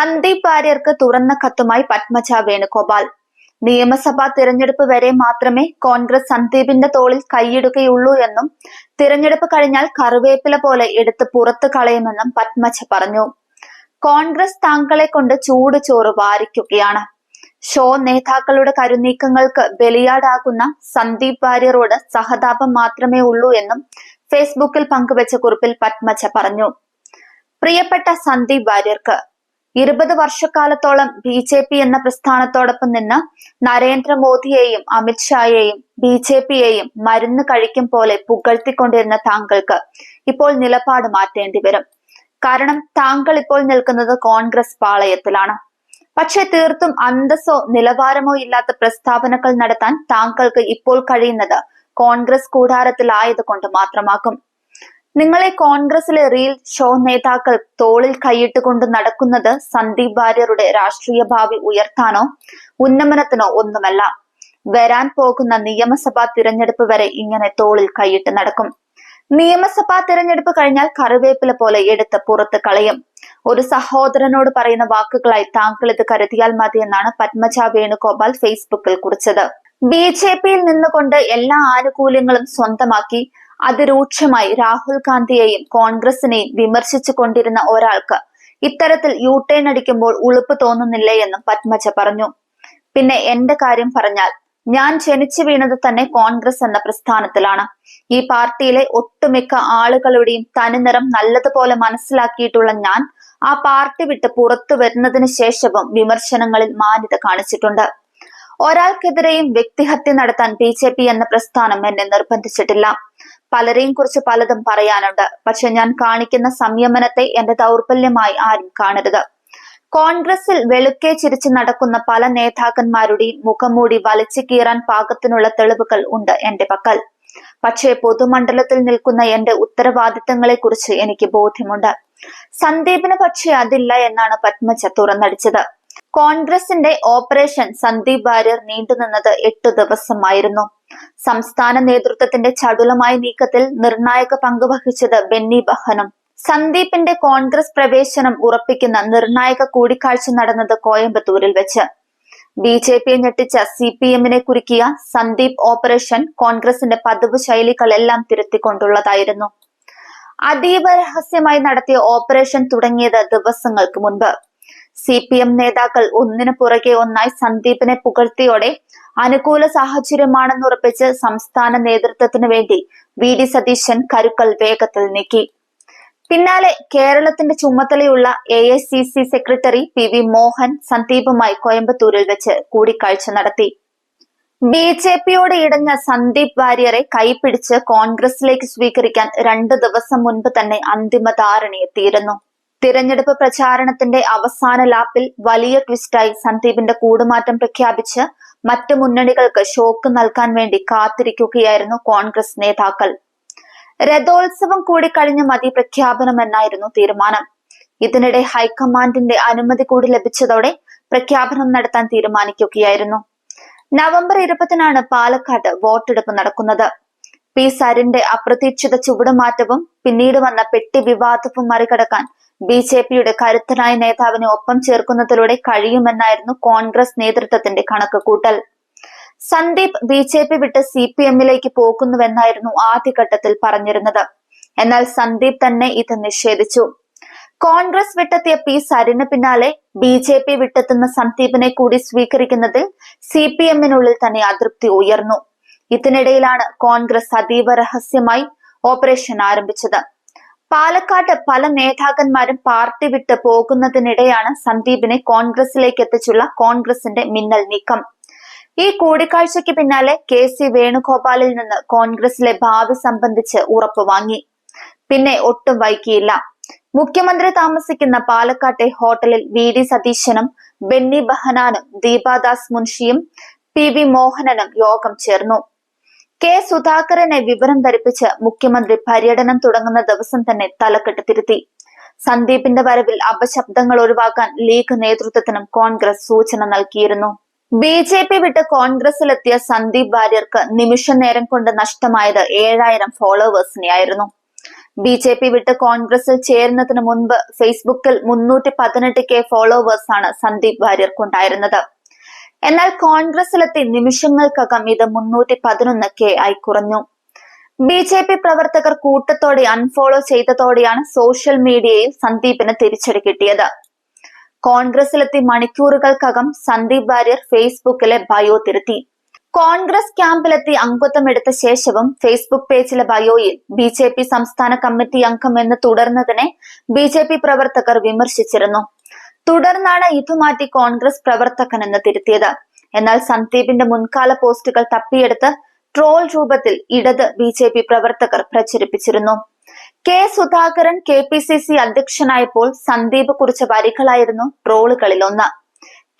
സന്ദീപ് വാര്യർക്ക് തുറന്ന കത്തുമായി പത്മജ വേണുഗോപാൽ. നിയമസഭാ തിരഞ്ഞെടുപ്പ് വരെ മാത്രമേ കോൺഗ്രസ് സന്ദീപിന്റെ തോളിൽ കൈയിടുകയുള്ളൂ എന്നും തിരഞ്ഞെടുപ്പ് കഴിഞ്ഞാൽ കറിവേപ്പില പോലെ എടുത്ത് പുറത്തു കളയുമെന്നും പത്മജ പറഞ്ഞു. കോൺഗ്രസ് താങ്കളെ കൊണ്ട് ചൂട് ചോറ് വാരിക്കുകയാണ്. ഷോ നേതാക്കളുടെ കരുനീക്കങ്ങൾക്ക് ബലിയാടാകുന്ന സന്ദീപ് വാര്യരോട് സഹതാപം മാത്രമേ ഉള്ളൂ എന്നും ഫേസ്ബുക്കിൽ പങ്കുവച്ച കുറിപ്പിൽ പത്മജ പറഞ്ഞു. പ്രിയപ്പെട്ട സന്ദീപ് വാര്യർക്ക് ഇരുപത് വർഷക്കാലത്തോളം ബി ജെ പി എന്ന പ്രസ്ഥാനത്തോടൊപ്പം നിന്ന് നരേന്ദ്രമോദിയെയും അമിത്ഷായെയും ബി ജെ പിയെയും മരുന്ന് കഴിക്കും പോലെ പുകഴ്ത്തിക്കൊണ്ടിരുന്ന താങ്കൾക്ക് ഇപ്പോൾ നിലപാട് മാറ്റേണ്ടി വരും. കാരണം താങ്കൾ ഇപ്പോൾ നിൽക്കുന്നത് കോൺഗ്രസ് പാളയത്തിലാണ്. പക്ഷെ തീർത്തും അന്തസ്സോ നിലവാരമോ ഇല്ലാത്ത പ്രസ്താവനകൾ നടത്താൻ താങ്കൾക്ക് ഇപ്പോൾ കഴിയുന്നത് കോൺഗ്രസ് കൂടാരത്തിലായത് കൊണ്ട് മാത്രമാകും. നിങ്ങളെ കോൺഗ്രസിലെ റീൽ ഷോ നേതാക്കൾ തോളിൽ കൈയിട്ട് കൊണ്ട് നടക്കുന്നത് സന്ദീപ് വാര്യരുടെ രാഷ്ട്രീയ ഭാവി ഉയർത്താനോ ഉന്നമനത്തിനോ ഒന്നുമല്ല. വരാൻ പോകുന്ന നിയമസഭാ തിരഞ്ഞെടുപ്പ് വരെ ഇങ്ങനെ തോളിൽ കൈയിട്ട് നടക്കും. നിയമസഭാ തിരഞ്ഞെടുപ്പ് കഴിഞ്ഞാൽ കറിവേപ്പില പോലെ എടുത്ത് പുറത്ത് കളയും. ഒരു സഹോദരനോട് പറയുന്ന വാക്കുകളായി താങ്കൾ ഇത് കരുതിയാൽ മതി എന്നാണ് പത്മജ വേണുഗോപാൽ ഫേസ്ബുക്കിൽ കുറിച്ചത്. ബി ജെ പിയിൽ നിന്നുകൊണ്ട് എല്ലാ ആനുകൂല്യങ്ങളും സ്വന്തമാക്കി അതിരൂക്ഷമായി രാഹുൽ ഗാന്ധിയെയും കോൺഗ്രസിനെയും വിമർശിച്ചു കൊണ്ടിരുന്ന ഒരാൾക്ക് ഇത്തരത്തിൽ യു ടേൺ അടിക്കുമ്പോൾ ഉളുപ്പ് തോന്നുന്നില്ലേ എന്നും പത്മജ പറഞ്ഞു. പിന്നെ എന്റെ കാര്യം പറഞ്ഞാൽ ഞാൻ ജനിച്ചു വീണത് തന്നെ കോൺഗ്രസ് എന്ന പ്രസ്ഥാനത്തിലാണ്. ഈ പാർട്ടിയിലെ ഒട്ടുമിക്ക ആളുകളുടെയും തനിനിറം നല്ലതുപോലെ മനസ്സിലാക്കിയിട്ടുള്ള ഞാൻ ആ പാർട്ടി വിട്ട് പുറത്തു വരുന്നതിന് ശേഷവും വിമർശനങ്ങളിൽ മാന്യത കാണിച്ചിട്ടുണ്ട്. ഒരാൾക്കെതിരെയും വ്യക്തിഹത്യ നടത്താൻ ബി എന്ന പ്രസ്ഥാനം എന്നെ നിർബന്ധിച്ചിട്ടില്ല. പലരെയും കുറിച്ച് പലതും പറയാനുണ്ട്. പക്ഷെ ഞാൻ കാണിക്കുന്ന സംയമനത്തെ എന്റെ ദൗർബല്യമായി ആരും കാണരുത്. കോൺഗ്രസിൽ വെളുക്കെ ചിരിച്ച് നടക്കുന്ന പല നേതാക്കന്മാരുടെയും മുഖംമൂടി വലിച്ചു കീറാൻ പാകത്തിനുള്ള തെളിവുകൾ ഉണ്ട് എന്റെ പക്കൽ. പക്ഷേ പൊതുമണ്ഡലത്തിൽ നിൽക്കുന്ന എന്റെ ഉത്തരവാദിത്തങ്ങളെ കുറിച്ച് എനിക്ക് ബോധ്യമുണ്ട്. സന്ദീപിന് പക്ഷേ അതില്ല എന്നാണ് പത്മജ തുറന്നടിച്ചത്. കോൺഗ്രസിന്റെ ഓപ്പറേഷൻ സന്ദീപ് വാര്യർ നീണ്ടുനിന്നത് എട്ടു ദിവസമായിരുന്നു. സംസ്ഥാന നേതൃത്വത്തിന്റെ ചടുലമായ നീക്കത്തിൽ നിർണായക പങ്ക് വഹിച്ചത് ബെന്നി ബഹനും. സന്ദീപിന്റെ കോൺഗ്രസ് പ്രവേശനം ഉറപ്പിക്കുന്ന നിർണായക കൂടിക്കാഴ്ച നടന്നത് കോയമ്പത്തൂരിൽ വെച്ച്. ബി ജെ പിയെ ഞെട്ടിച്ച സി പി എമ്മിനെ കുരുക്കിയ സന്ദീപ് ഓപ്പറേഷൻ കോൺഗ്രസിന്റെ പതിവ് ശൈലികളെല്ലാം തിരുത്തിക്കൊണ്ടുള്ളതായിരുന്നു. അതീവ രഹസ്യമായി നടത്തിയ ഓപ്പറേഷൻ തുടങ്ങിയത് ദിവസങ്ങൾക്ക് മുൻപ്. സി പി എം നേതാക്കൾ ഒന്നിനു പുറകെ ഒന്നായി സന്ദീപിനെ പുകഴ്ത്തിയോടെ അനുകൂല സാഹചര്യമാണെന്ന് ഉറപ്പിച്ച് സംസ്ഥാന നേതൃത്വത്തിനു വേണ്ടി വി ഡി സതീശൻ കരുക്കൾ വേഗത്തിൽ നീക്കി. പിന്നാലെ കേരളത്തിന്റെ ചുമതലയുള്ള A C C secretary P V Mohan സന്ദീപുമായി കോയമ്പത്തൂരിൽ വെച്ച് കൂടിക്കാഴ്ച നടത്തി. ബി ജെ പിയോട് ഇടഞ്ഞ സന്ദീപ് വാര്യരെ കൈപിടിച്ച് കോൺഗ്രസിലേക്ക് സ്വീകരിക്കാൻ രണ്ടു ദിവസം മുൻപ് തന്നെ അന്തിമ ധാരണയെത്തിയിരുന്നു. തിരഞ്ഞെടുപ്പ് പ്രചാരണത്തിന്റെ അവസാന ലാപ്പിൽ വലിയ ട്വിസ്റ്റായി സന്ദീപിന്റെ കൂടുമാറ്റം പ്രഖ്യാപിച്ച് മറ്റു മുന്നണികൾക്ക് ഷോക്ക് നൽകാൻ വേണ്ടി കാത്തിരിക്കുകയായിരുന്നു കോൺഗ്രസ് നേതാക്കൾ. രഥോത്സവം കൂടി കഴിഞ്ഞ മതി പ്രഖ്യാപനമെന്നായിരുന്നു തീരുമാനം. ഇതിനിടെ ഹൈക്കമാൻഡിന്റെ അനുമതി കൂടി ലഭിച്ചതോടെ പ്രഖ്യാപനം നടത്താൻ തീരുമാനിക്കുകയായിരുന്നു. നവംബർ ഇരുപതിനാണ് പാലക്കാട് വോട്ടെടുപ്പ് നടക്കുന്നത്. പി സരിന്റെ അപ്രതീക്ഷിത ചുവടുമാറ്റവും പിന്നീട് വന്ന പെട്ടി വിവാദവും മറികടക്കാൻ ബി ജെ പിയുടെ കരുത്തനായ നേതാവിനെ ഒപ്പം ചേർക്കുന്നതിലൂടെ കഴിയുമെന്നായിരുന്നു കോൺഗ്രസ് നേതൃത്വത്തിന്റെ കണക്കുകൂട്ടൽ. സന്ദീപ് ബി ജെ പി വിട്ട് സി പി എമ്മിലേക്ക് പോകുന്നുവെന്നായിരുന്നു ആദ്യഘട്ടത്തിൽ പറഞ്ഞിരുന്നത്. എന്നാൽ സന്ദീപ് തന്നെ ഇത് നിഷേധിച്ചു. കോൺഗ്രസ് വിട്ടെത്തിയ പി സരിന് പിന്നാലെ ബി ജെ പി വിട്ടെത്തുന്ന സന്ദീപിനെ കൂടി സ്വീകരിക്കുന്നതിൽ സി പി എമ്മിനുള്ളിൽ തന്നെ അതൃപ്തി ഉയർന്നു. ഇതിനിടയിലാണ് കോൺഗ്രസ് അതീവ രഹസ്യമായി ഓപ്പറേഷൻ ആരംഭിച്ചത്. പാലക്കാട്ട് പല നേതാക്കന്മാരും പാർട്ടി വിട്ട് പോകുന്നതിനിടെയാണ് സന്ദീപിനെ കോൺഗ്രസിലേക്ക് എത്തിച്ചുള്ള കോൺഗ്രസിന്റെ മിന്നൽ നീക്കം. ഈ കൂടിക്കാഴ്ചയ്ക്ക് പിന്നാലെ കെ സി വേണുഗോപാലിൽ നിന്ന് കോൺഗ്രസിലെ ഭാവി സംബന്ധിച്ച് ഉറപ്പ് വാങ്ങി. പിന്നെ ഒട്ടും വൈകിയില്ല. മുഖ്യമന്ത്രി താമസിക്കുന്ന പാലക്കാട്ടെ ഹോട്ടലിൽ വി ഡി സതീശനും ബെന്നി ബഹനാനും ദീപാദാസ് മുൻഷിയും പി വി മോഹനനും യോഗം ചേർന്നു. കെ സുധാകരനെ വിവരം ധരിപ്പിച്ച് മുഖ്യമന്ത്രി പര്യടനം തുടങ്ങുന്ന ദിവസം തന്നെ തലക്കെട്ട് തിരുത്തി. സന്ദീപിന്റെ വരവിൽ അപശബ്ദങ്ങൾ ഒഴിവാക്കാൻ ലീഗ് നേതൃത്വത്തിനും കോൺഗ്രസ് സൂചന നൽകിയിരുന്നു. ബി ജെ പി വിട്ട് കോൺഗ്രസിലെത്തിയ സന്ദീപ് വാര്യർക്ക് നിമിഷ നേരം കൊണ്ട് നഷ്ടമായത് ഏഴായിരം ഫോളോവേഴ്സിനെയായിരുന്നു. ബി ജെ പി വിട്ട് കോൺഗ്രസിൽ ചേരുന്നതിന് മുൻപ് ഫേസ്ബുക്കിൽ മുന്നൂറ്റി പതിനെട്ട് കെ ഫോളോവേഴ്സാണ് സന്ദീപ് വാര്യർക്കുണ്ടായിരുന്നത്. എന്നാൽ കോൺഗ്രസിലെത്തി നിമിഷങ്ങൾക്കകം ഇത് മുന്നൂറ്റി പതിനൊന്ന് കെ ആയി കുറഞ്ഞു. ബി ജെ പി പ്രവർത്തകർ കൂട്ടത്തോടെ അൺഫോളോ ചെയ്തതോടെയാണ് സോഷ്യൽ മീഡിയയിൽ സന്ദീപിന് തിരിച്ചടി കിട്ടിയത്. കോൺഗ്രസിലെത്തി മണിക്കൂറുകൾക്കകം സന്ദീപ് വാര്യർ ഫേസ്ബുക്കിലെ ബയോ തിരുത്തി. കോൺഗ്രസ് ക്യാമ്പിലെത്തി അംഗത്വം എടുത്ത ശേഷവും ഫേസ്ബുക്ക് പേജിലെ ബയോയിൽ ബി ജെ പി സംസ്ഥാന കമ്മിറ്റി അംഗം എന്ന് തുടർന്നതിനെ ബി ജെ പി പ്രവർത്തകർ വിമർശിച്ചിരുന്നു. തുടർന്നാണ് ഇതുമാറ്റി കോൺഗ്രസ് പ്രവർത്തകൻ എന്ന് തിരുത്തിയത്. എന്നാൽ സന്ദീപിന്റെ മുൻകാല പോസ്റ്റുകൾ തപ്പിയെടുത്ത് ട്രോൾ രൂപത്തിൽ ഇടത് ബി ജെ പി പ്രവർത്തകർ പ്രചരിപ്പിച്ചിരുന്നു. K Sudhakaran K P C C അധ്യക്ഷനായപ്പോൾ Sandeep കുറിച്ച വരികളായിരുന്നു ട്രോളുകളിൽ ഒന്ന്.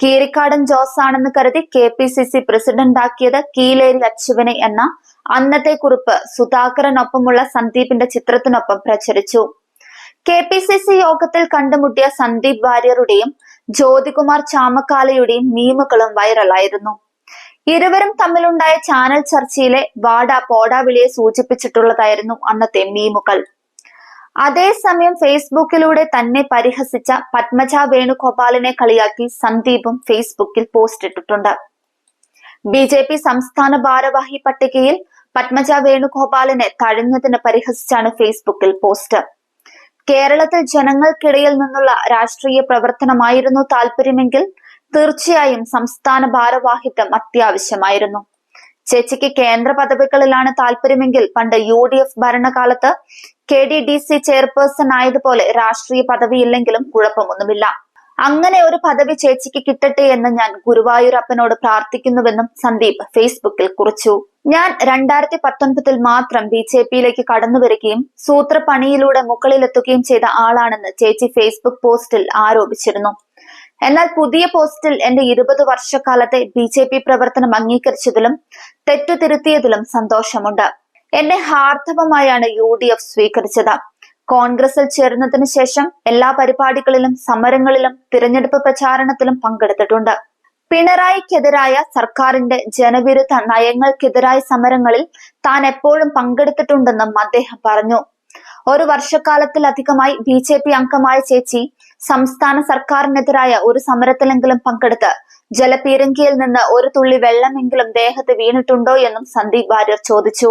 കീരിക്കാടൻ ജോസ് ആണെന്ന് കരുതി കെ പി സി സി പ്രസിഡന്റാക്കിയത് കീലേരി അച്ചുവിനെ എന്ന അന്നത്തെ കുറിപ്പ് സുധാകരനൊപ്പമുള്ള സന്ദീപിന്റെ ചിത്രത്തിനൊപ്പം പ്രചരിച്ചു. കെ പി സി സി യോഗത്തിൽ കണ്ടുമുട്ടിയ സന്ദീപ് വാര്യറുടെയും ജ്യോതികുമാർ ചാമക്കാലയുടെയും മീമുകളും വൈറലായിരുന്നു ഇരുവരും തമ്മിലുണ്ടായ ചാനൽ ചർച്ചയിലെ വാട പോടാവിളിയെ സൂചിപ്പിച്ചിട്ടുള്ളതായിരുന്നു അന്നത്തെ മീമുകൾ അതേസമയം ഫേസ്ബുക്കിലൂടെ തന്നെ പരിഹസിച്ച പത്മജ വേണുഗോപാലിനെ കളിയാക്കി സന്ദീപും ഫേസ്ബുക്കിൽ പോസ്റ്റ് ഇട്ടിട്ടുണ്ട്. ബി ജെ പി സംസ്ഥാന ഭാരവാഹി പട്ടികയിൽ പത്മജ വേണുഗോപാലിനെ തഴഞ്ഞതിന് പരിഹസിച്ചാണ് ഫേസ്ബുക്കിൽ പോസ്റ്റ് കേരളത്തിൽ ജനങ്ങൾക്കിടയിൽ നിന്നുള്ള രാഷ്ട്രീയ പ്രവർത്തനമായിരുന്നു താല്പര്യമെങ്കിൽ തീർച്ചയായും സംസ്ഥാന ഭാരവാഹിത്വം അത്യാവശ്യമായിരുന്നു. ചേച്ചിക്ക് കേന്ദ്ര പദവികളിലാണ് താല്പര്യമെങ്കിൽ പണ്ട് യു ഡി എഫ് ഭരണകാലത്ത് K D D C chairperson ആയതുപോലെ രാഷ്ട്രീയ പദവിയില്ലെങ്കിലും കുഴപ്പമൊന്നുമില്ല. അങ്ങനെ ഒരു പദവി ചേച്ചിക്ക് കിട്ടട്ടെ എന്ന് ഞാൻ ഗുരുവായൂരപ്പനോട് പ്രാർത്ഥിക്കുന്നുവെന്നും സന്ദീപ് ഫേസ്ബുക്കിൽ കുറിച്ചു. ഞാൻ രണ്ടായിരത്തി പത്തൊൻപതിൽ മാത്രം ബി ജെ പിയിലേക്ക് കടന്നു വരികയും സൂത്രപ്പണിയിലൂടെ മുകളിലെത്തുകയും ചെയ്ത ആളാണെന്ന് ചേച്ചി ഫേസ്ബുക്ക് പോസ്റ്റിൽ ആരോപിച്ചിരുന്നു. എന്നാൽ പുതിയ പോസ്റ്റിൽ എന്റെ ഇരുപത് വർഷക്കാലത്തെ ബി ജെ പി പ്രവർത്തനം അംഗീകരിച്ചതിലും തെറ്റുതിരുത്തിയതിലും സന്തോഷമുണ്ട്. എന്നെ ഹാർദവമായാണ് യു ഡി എഫ് സ്വീകരിച്ചത്. കോൺഗ്രസിൽ ചേർന്നതിനു ശേഷം എല്ലാ പരിപാടികളിലും സമരങ്ങളിലും തിരഞ്ഞെടുപ്പ് പ്രചാരണത്തിലും പങ്കെടുത്തിട്ടുണ്ട്. പിണറായിക്കെതിരായ സർക്കാരിന്റെ ജനവിരുദ്ധ നയങ്ങൾക്കെതിരായ സമരങ്ങളിൽ താൻ എപ്പോഴും പങ്കെടുത്തിട്ടുണ്ടെന്നും അദ്ദേഹം പറഞ്ഞു. ഒരു വർഷക്കാലത്തിലധികമായി ബി ജെ പി അംഗമായ ചേച്ചി സംസ്ഥാന സർക്കാരിനെതിരായ ഒരു സമരത്തിലെങ്കിലും പങ്കെടുത്ത് ജലപീരങ്കിയിൽ നിന്ന് ഒരു തുള്ളി വെള്ളമെങ്കിലും ദേഹത്ത് വീണിട്ടുണ്ടോ എന്നും സന്ദീപ് വാര്യർ ചോദിച്ചു.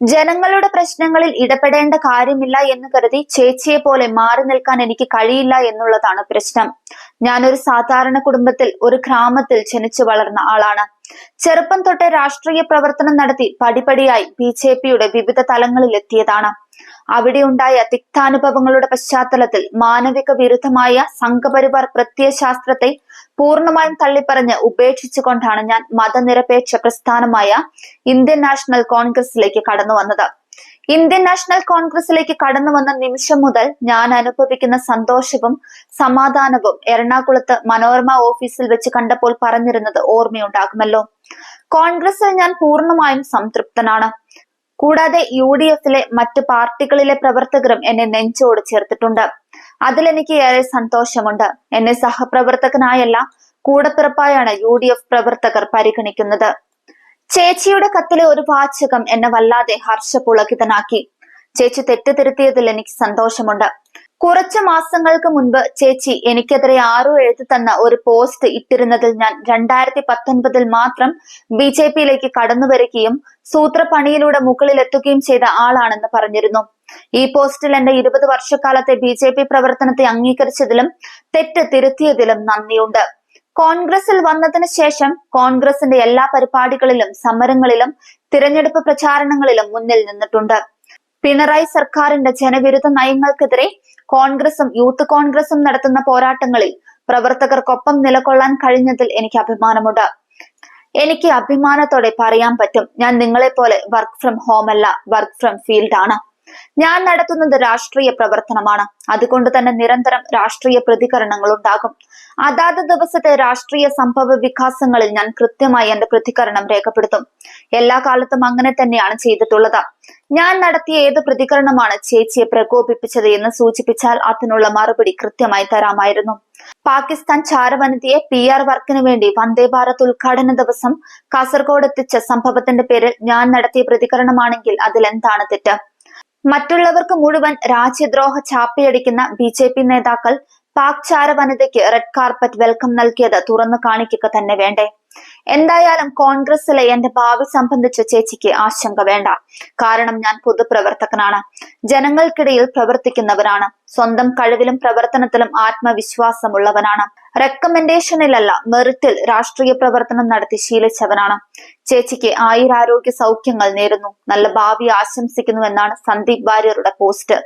ജനങ്ങളുടെ പ്രശ്നങ്ങളിൽ ഇടപെടേണ്ട കാര്യമില്ല എന്ന് കരുതി ചേച്ചിയെ പോലെ മാറി നിൽക്കാൻ എനിക്ക് കഴിയില്ല എന്നുള്ളതാണ് പ്രശ്നം. ഞാനൊരു സാധാരണ കുടുംബത്തിൽ ഒരു ഗ്രാമത്തിൽ ജനിച്ചു വളർന്ന ആളാണ്. ചെറുപ്പം തൊട്ട് രാഷ്ട്രീയ പ്രവർത്തനം നടത്തി പടിപടിയായി ബി ജെ പിയുടെ വിവിധ തലങ്ങളിൽ എത്തിയതാണ് അവിടെ ഉണ്ടായ തിക്താനുഭവങ്ങളുടെ പശ്ചാത്തലത്തിൽ മാനവിക വിരുദ്ധമായ സംഘപരിവാർ പ്രത്യയശാസ്ത്രത്തെ പൂർണമായും തള്ളിപ്പറഞ്ഞ് ഉപേക്ഷിച്ചുകൊണ്ടാണ് ഞാൻ മതനിരപേക്ഷ പ്രസ്ഥാനമായ ഇന്ത്യൻ നാഷണൽ കോൺഗ്രസിലേക്ക് കടന്നു വന്നത്. ഇന്ത്യൻ നാഷണൽ കോൺഗ്രസിലേക്ക് കടന്നു വന്ന നിമിഷം മുതൽ ഞാൻ അനുഭവിക്കുന്ന സന്തോഷവും സമാധാനവും എറണാകുളത്ത് മനോരമ ഓഫീസിൽ വെച്ച് കണ്ടപ്പോൾ പറഞ്ഞിരുന്നത് ഓർമ്മയുണ്ടാകുമല്ലോ. കോൺഗ്രസിൽ ഞാൻ പൂർണമായും സംതൃപ്തനാണ്. കൂടാതെ യു ഡി എഫിലെ മറ്റു പാർട്ടികളിലെ പ്രവർത്തകരും എന്നെ നെഞ്ചോട് ചേർത്തിട്ടുണ്ട്. അതിലെനിക്ക് ഏറെ സന്തോഷമുണ്ട്. എന്നെ സഹപ്രവർത്തകനായല്ല കൂടപ്പിറപ്പായാണ് യു ഡി എഫ് പ്രവർത്തകർ പരിഗണിക്കുന്നത്. ചേച്ചിയുടെ കത്തിലെ ഒരു വാചകം എന്നെ വല്ലാതെ ഹർഷപുളകിതനാക്കി ചേച്ചി തെറ്റ് തിരുത്തിയതിൽ എനിക്ക് സന്തോഷമുണ്ട്. കുറച്ച് മാസങ്ങൾക്ക് മുൻപ് ചേച്ചി എനിക്കെതിരെ ആരോ എഴുതി തന്ന ഒരു പോസ്റ്റ് ഇട്ടിരുന്നതിൽ ഞാൻ രണ്ടായിരത്തി പത്തൊൻപതിൽ മാത്രം ബി ജെ പിയിലേക്ക് കടന്നു വരികയും സൂത്രപ്പണിയിലൂടെ മുകളിലെത്തുകയും ചെയ്ത ആളാണെന്ന് പറഞ്ഞിരുന്നു. ഈ പോസ്റ്റിൽ എന്റെ ഇരുപത് വർഷക്കാലത്തെ ബി പ്രവർത്തനത്തെ അംഗീകരിച്ചതിലും തെറ്റ് തിരുത്തിയതിലും നന്ദിയുണ്ട്. കോൺഗ്രസിൽ വന്നതിന് ശേഷം കോൺഗ്രസിന്റെ എല്ലാ പരിപാടികളിലും സമരങ്ങളിലും തിരഞ്ഞെടുപ്പ് പ്രചാരണങ്ങളിലും മുന്നിൽ നിന്നിട്ടുണ്ട്. പിണറായി സർക്കാരിന്റെ ജനവിരുദ്ധ നയങ്ങൾക്കെതിരെ കോൺഗ്രസും യൂത്ത് കോൺഗ്രസും നടത്തുന്ന പോരാട്ടങ്ങളിൽ പ്രവർത്തകർക്കൊപ്പം നിലകൊള്ളാൻ കഴിഞ്ഞതിൽ എനിക്ക് അഭിമാനമുണ്ട്. എനിക്ക് അഭിമാനത്തോടെ പറയാൻ പറ്റും ഞാൻ നിങ്ങളെ പോലെ വർക്ക് ഫ്രം ഹോം അല്ല വർക്ക് ഫ്രം ഫീൽഡ് ആണ്. ഞാൻ നടത്തുന്നത് രാഷ്ട്രീയ പ്രവർത്തനമാണ്. അതുകൊണ്ട് തന്നെ നിരന്തരം രാഷ്ട്രീയ പ്രതികരണങ്ങൾ ഉണ്ടാകും. അതാത് ദിവസത്തെ രാഷ്ട്രീയ സംഭവ വികാസങ്ങളിൽ ഞാൻ കൃത്യമായി എന്റെ പ്രതികരണം രേഖപ്പെടുത്തും. എല്ലാ കാലത്തും അങ്ങനെ തന്നെയാണ് ചെയ്തിട്ടുള്ളത്. ഞാൻ നടത്തിയ ഏത് പ്രതികരണമാണ് ചേച്ചിയെ പ്രകോപിപ്പിച്ചത് എന്ന് സൂചിപ്പിച്ചാൽ അതിനുള്ള മറുപടി കൃത്യമായി തരാമായിരുന്നു. പാകിസ്ഥാൻ ചാരവനിതയെ പി ആർ വർക്കിന് വേണ്ടി വന്ദേ ഭാരത് ഉദ്ഘാടന ദിവസം കാസർഗോഡ് എത്തിച്ച സംഭവത്തിന്റെ പേരിൽ ഞാൻ നടത്തിയ പ്രതികരണമാണെങ്കിൽ അതിൽ എന്താണ് തെറ്റ്? മറ്റുള്ളവർക്ക് മുഴുവൻ രാജ്യദ്രോഹ ചാപ്പയടിക്കുന്ന ബി ജെ പി നേതാക്കൾ പാക് ചാര വനിതയ്ക്ക് റെഡ് കാർപ്പറ്റ് വെൽക്കം നൽകിയത് തുറന്നു കാണിക്കുക തന്നെ വേണ്ടേ? എന്തായാലും കോൺഗ്രസിലെ എന്റെ ഭാവി സംബന്ധിച്ച ചേച്ചിക്ക് ആശങ്ക വേണ്ട. കാരണം ഞാൻ പൊതുപ്രവർത്തകനാണ്. ജനങ്ങൾക്കിടയിൽ പ്രവർത്തിക്കുന്നവനാണ്. സ്വന്തം കഴിവിലും പ്രവർത്തനത്തിലും ആത്മവിശ്വാസമുള്ളവനാണ്. റെക്കമെൻഡേഷനിലല്ല മെറിറ്റിൽ രാഷ്ട്രീയ പ്രവർത്തനം നടത്തി ശീലിച്ചവനാണ്. ചേച്ചിക്ക് ആയിരാരോഗ്യ സൗഖ്യങ്ങൾ നേരുന്നു. നല്ല ഭാവി ആശംസിക്കുന്നു എന്നാണ് സന്ദീപ് വാര്യരുടെ പോസ്റ്റ്.